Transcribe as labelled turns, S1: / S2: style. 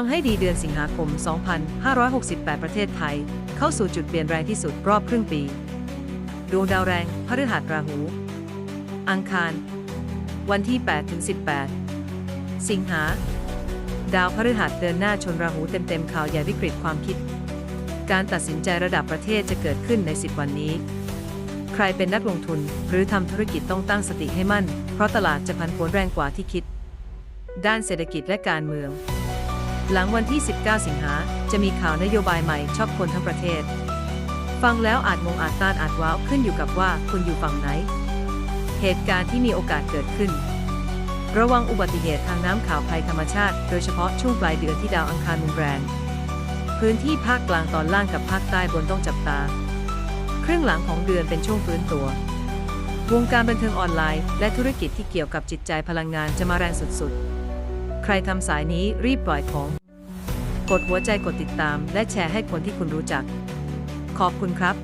S1: ฟังให้ดีเดือนสิงหาคม 2568 ประเทศไทย เข้าสู่จุดเปลี่ยนแรงที่สุดรอบครึ่งปี ดวงดาวแรงพฤหัสราหู อังคาร วันที่ 8 ถึง 18 สิงหา ดาวพฤหัสเดินหน้าชนราหูเต็มๆข่าวใหญ่วิกฤตความคิด การตัดสินใจระดับประเทศจะเกิดขึ้นใน 10 วันนี้ ใครเป็นนักลงทุนหรือทำธุรกิจต้องตั้งสติให้มั่น เพราะตลาดจะผันผวนแรงกว่าที่คิด ด้านเศรษฐกิจและการเมือง หลังวันที่ 19 สิงหา จะมีข่าวนโยบายใหม่ชอบคนทั้งประเทศ ฟังแล้วอาจงงอาจต้านอาจว้าวขึ้นอยู่กับว่าคุณอยู่ฝั่งไหน เหตุการณ์ที่มีโอกาสเกิดขึ้น ระวังอุบัติเหตุทางน้ำข่าวภัยธรรมชาติ โดยเฉพาะช่วงปลายเดือนที่ดาวอังคารมุนแรงพื้นที่ภาคกลางตอนล่างกับภาคใต้บนต้องจับตา ครึ่งหลังของเดือนเป็นช่วงฟื้นตัว วงการบันเทิงออนไลน์ และธุรกิจที่เกี่ยวกับจิตใจพลังงานจะมาแรงสุดๆ ใครทำสายนี้รีบปล่อยของ กดหัวใจกดติดตาม และแชร์ให้คนที่คุณรู้จัก ขอบคุณครับ